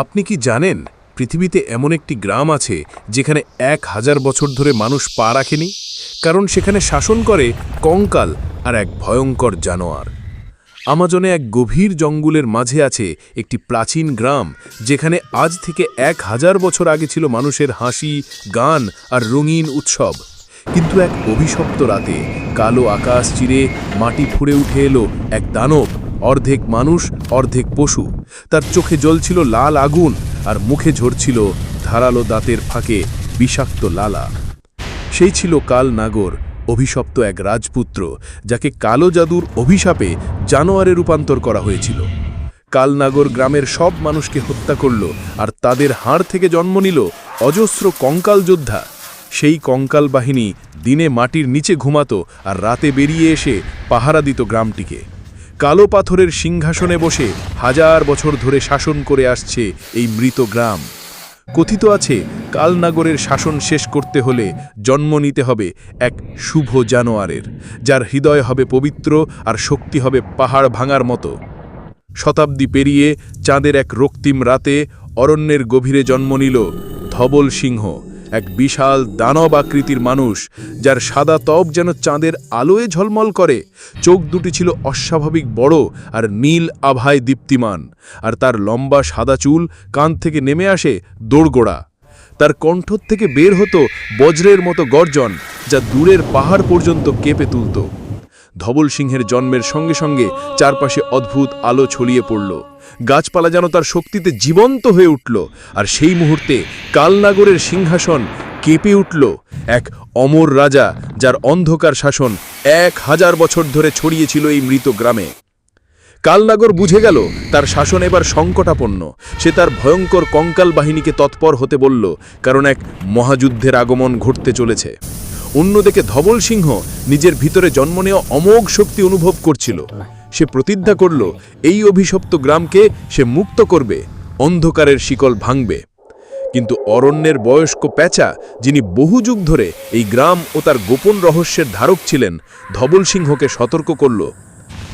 আপনি কি জানেন পৃথিবীতে এমন একটি গ্রাম আছে যেখানে এক হাজার বছর ধরে মানুষ পা রাখেনি? কারণ সেখানে শাসন করে কঙ্কাল আর এক ভয়ঙ্কর জানোয়ার। আমাজনে এক গভীর জঙ্গলের মাঝে আছে একটি প্রাচীন গ্রাম যেখানে আজ থেকে এক হাজার বছর আগে ছিল মানুষের হাসি, গান আর রঙিন উৎসব। কিন্তু এক অভিশপ্ত রাতে কালো আকাশ চিরে মাটি ফুঁড়ে উঠে এলো এক দানব অর্ধেক মানুষ, অর্ধেক পশু। তার চোখে জ্বলছিল লাল আগুন আর মুখে ঝরছিল ধারালো দাঁতের ফাঁকে বিষাক্ত লালা। সেই ছিল কাল নাগর, অভিশপ্ত এক রাজপুত্র, যাকে কালো জাদুর অভিশাপে জানোয়ারে রূপান্তর করা হয়েছিল। কালনাগর গ্রামের সব মানুষকে হত্যা করল আর তাদের হাড় থেকে জন্ম নিল অজস্র কঙ্কাল যোদ্ধা। সেই কঙ্কাল বাহিনী দিনে মাটির নিচে ঘুমাতো আর রাতে বেরিয়ে এসে পাহারা দিত গ্রামটিকে। কালো পাথরের সিংহাসনে বসে হাজার বছর ধরে শাসন করে আসছে এই মৃত গ্রাম। কথিত আছে, কালনাগরের শাসন শেষ করতে হলে জন্ম নিতে হবে এক শুভ জানোয়ারের, যার হৃদয় হবে পবিত্র আর শক্তি হবে পাহাড় ভাঙার মতো। শতাব্দী পেরিয়ে চাঁদের এক রক্তিম রাতে অরণ্যের গভীরে জন্ম নিল ধবল সিংহ। এক বিশাল দানব আকৃতির মানুষ, যার সাদা তব যেন চাঁদের আলোয় ঝলমল করে। চোখ দুটি ছিল অস্বাভাবিক বড় আর নীল আভায় দীপ্তিমান, আর তার লম্বা সাদা চুল কান থেকে নেমে আসে দোড়গোড়া তার কণ্ঠ থেকে বের হতো বজ্রের মতো গর্জন, যা দূরের পাহাড় পর্যন্ত কেঁপে তুলত। ধবল সিংহের জন্মের সঙ্গে সঙ্গে চারপাশে অদ্ভুত আলো ছড়িয়ে পড়ল। গাছপালা যেন তার শক্তিতে জীবন্ত হয়ে উঠল, আর সেই মুহূর্তে কালনাগরের সিংহাসন কেঁপে উঠল। এক অমর রাজা, যার অন্ধকার শাসন এক হাজার বছর ধরে ছড়িয়েছিল এই মৃত গ্রামে। কালনাগর বুঝে গেল, তার শাসন এবার সংকটাপন্ন। সে তার ভয়ঙ্কর কঙ্কাল বাহিনীকে তৎপর হতে বলল, কারণ এক মহাযুদ্ধের আগমন ঘটতে চলেছে। অন্যদিকে ধবল সিংহ নিজের ভিতরে জন্ম নেওয়া অমোঘ শক্তি অনুভব করছিল। সে প্রতিজ্ঞা করল, এই অভিশপ্ত গ্রামকে সে মুক্ত করবে, অন্ধকারের শিকল ভাঙবে। কিন্তু অরণ্যের বয়স্ক প্যাঁচা, যিনি বহু যুগ ধরে এই গ্রাম ও তার গোপন রহস্যের ধারক ছিলেন, ধবল সিংহকে সতর্ক করল।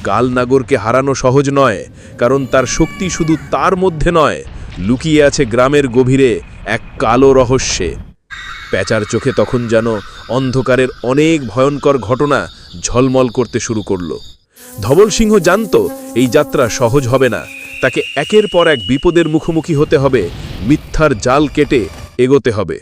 কালনাগরকে হারানো সহজ নয়, কারণ তার শক্তি শুধু তার মধ্যে নয়, লুকিয়ে আছে গ্রামের গভীরে এক কালো রহস্যে। প্যাচার চোখে তখন যেন অন্ধকারের অনেক ভয়ঙ্কর ঘটনা ঝলমল করতে শুরু করল। ধবল সিংহ জানত এই যাত্রা সহজ হবে না। তাকে একের পর এক বিপদের মুখোমুখি হতে হবে। মিথ্যার জাল কেটে এগোতে হবে।